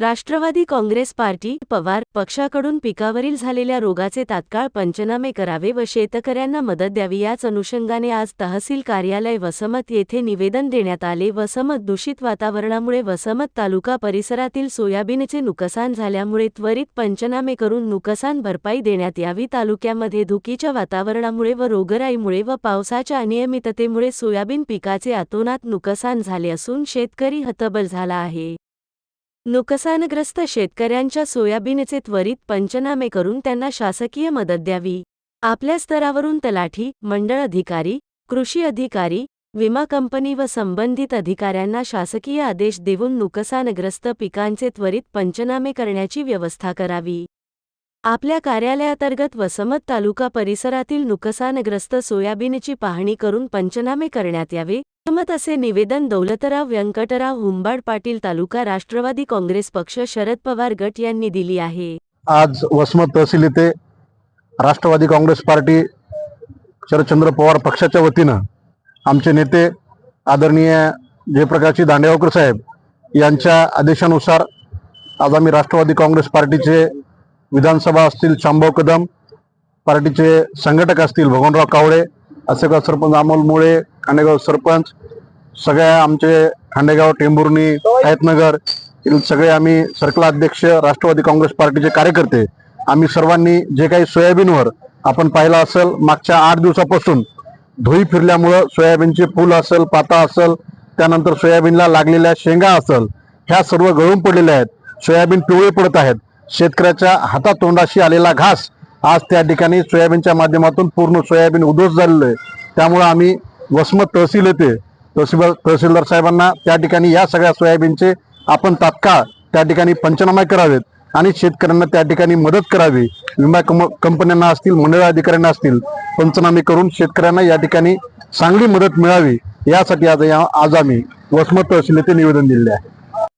Rashtrawadi Congress party Pawar पक्षाकडून पिकावरील झालेल्या रोगाचे तात्काळ पंचनामे करावे व शेतकऱ्यांना मदत द्यावी याच अनुषंगाने आज तहसील कार्यालय वसमत येथे निवेदन देण्यात आले. वसमत दूषित वातावरणामुळे वसमत तालुका परिसरातील सोयाबीनचे नुकसान झाल्यामुळे त्वरित पंचनामे करून नुकसान भरपाई देण्यात यावी. तालुक्यामध्ये धुकीच्या वातावरणामुळे व रोगराईमुळे व पावसाच्या अनियमिततेमुळे सोयाबीन पिकाचे अतोनात नुकसान झाले असून शेतकरी हतबल झाला आहे. नुकसानग्रस्त शेतकऱ्यांच्या सोयाबीनचे त्वरित पंचनामे करून त्यांना शासकीय मदत द्यावी. आपल्या स्तरावरून तलाठी मंडळ अधिकारी कृषी अधिकारी विमा कंपनी व संबंधित अधिकाऱ्यांना शासकीय आदेश देऊन नुकसानग्रस्त पिकांचे त्वरित पंचनामे करण्याची व्यवस्था करावी. आपल्या कार्यालयातर्गत वसमत तालुका परिसरातील नुकसानग्रस्त सोयाबीनची पाहणी करून पंचनामे करण्यात यावे. वसमत असे निवेदन दौलतराव व्यंकटराव हुंबाड पाटील तालुका राष्ट्रवादी काँग्रेस पक्ष शरद पवार गट यांनी दिली आहे. आज वसमत तहसील येथे राष्ट्रवादी काँग्रेस पार्टी शरदचंद्र पवार पक्षाच्या वतीनं आमचे नेते आदरणीय जयप्रकाशजी दांडेगावकर साहेब यांच्या आदेशानुसार आज आम्ही राष्ट्रवादी काँग्रेस पार्टीचे विधानसभा असतील शांभाव कदम पार्टीचे संघटक असतील भगवानराव कावळे असेगाव सरपंच अमोल मुळे खांडेगाव सरपंच सगळ्या आमचे खांडेगाव टेंभुर्णी हैतनगर सगळे आम्ही सर्कल अध्यक्ष राष्ट्रवादी काँग्रेस पार्टीचे कार्यकर्ते. आम्ही सर्वांनी जे काही सोयाबीनवर आपण पाहिलं असेल मागच्या आठ दिवसापासून धुई फिरल्यामुळं सोयाबीनचे फूल असेल पाता असेल त्यानंतर सोयाबीनला लागलेल्या शेंगा असेल ह्या सर्व गळून पडलेल्या आहेत. सोयाबीन पिवळे पडत आहेत. शेतकऱ्याच्या हातातोंडाशी आलेला घास आज त्या ठिकाणी सोयाबीनच्या माध्यमातून पूर्ण सोयाबीन उद्ध्वस्त झालेलं आहे. त्यामुळं आम्ही वसमत तहसील येते तहसीलदार तहसीलदार साहेबांना त्या ठिकाणी या सगळ्या सोयाबीनचे आपण तात्काळ त्या ठिकाणी पंचनामा करावेत आणि शेतकऱ्यांना त्या ठिकाणी मदत करावी. विमा कम- कंपन्यांना असतील मंडळ अधिकाऱ्यांना असतील पंचनामे करून शेतकऱ्यांना या ठिकाणी चांगली मदत मिळावी. यासाठी आज या- आज आम्ही वसमत तहसील येथे निवेदन दिले आहे.